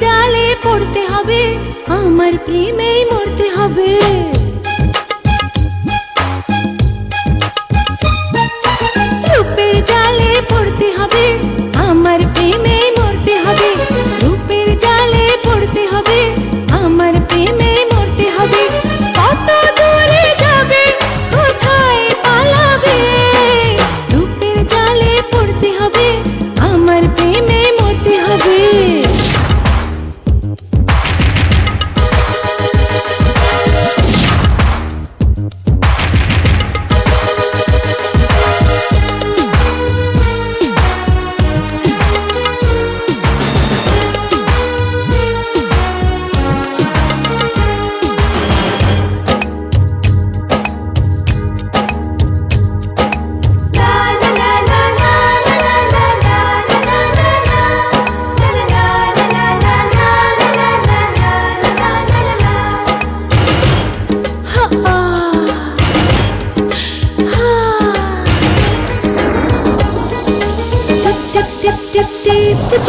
जाले पड़ते हमारे प्रेम मरते हमें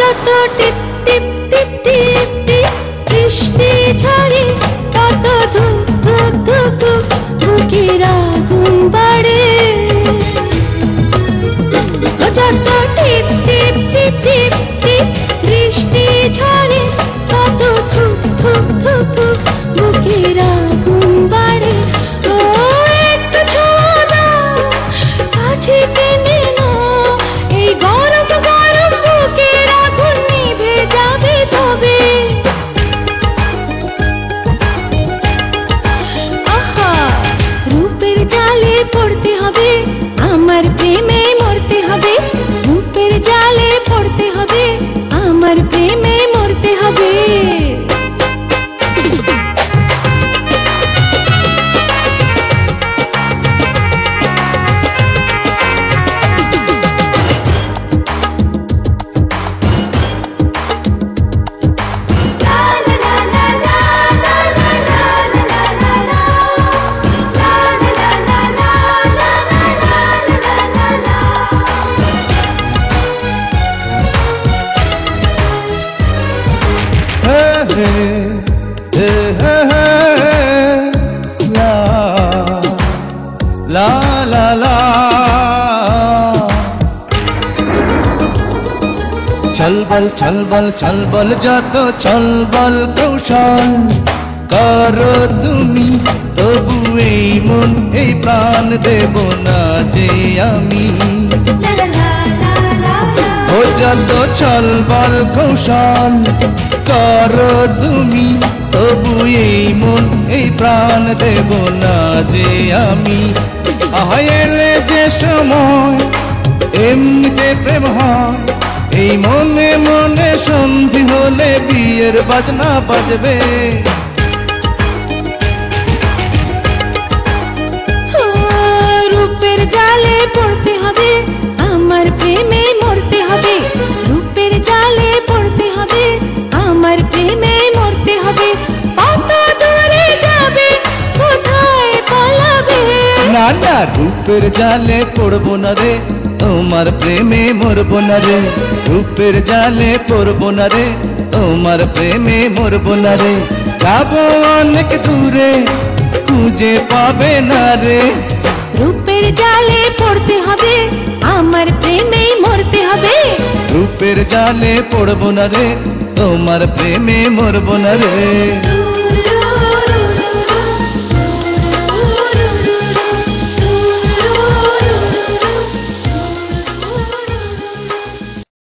যত টিপ টিপ টিপ টিপ টিপ বৃষ্টি ঝরে তত ধুক ধুক ধুক ধুক বুকের হে লা লা লা লা চল বল চল বল চল যত চল বল কৌশল করো তুমি তবু এই মন এই প্রাণ দেব না যে আমি যত ছল বল কৌশল করো তুমি, তবু এই মন, এই প্রাণ দেব না যে আমি। আহাইলে যে সময়, এমনিতে প্রেম হয়। এই মনে মনে সন্ধি হলে বিয়ের বাজনা বাজবে। রূপের জালে পড়তে হবে আমার না না রূপের জালে পড়ব না রে তোমার প্রেমে মরবো না রে। রূপের জালে পড়ব না রে তোমার প্রেমে মরবো না রে। যাব অনেক দূরে খুঁজে পাবে না রে। রূপের জালে পড়তে হবে আমার প্রেমেই মরতে হবে। রূপের জালে পড়ব না রে তোমার প্রেমে মরবো না রে।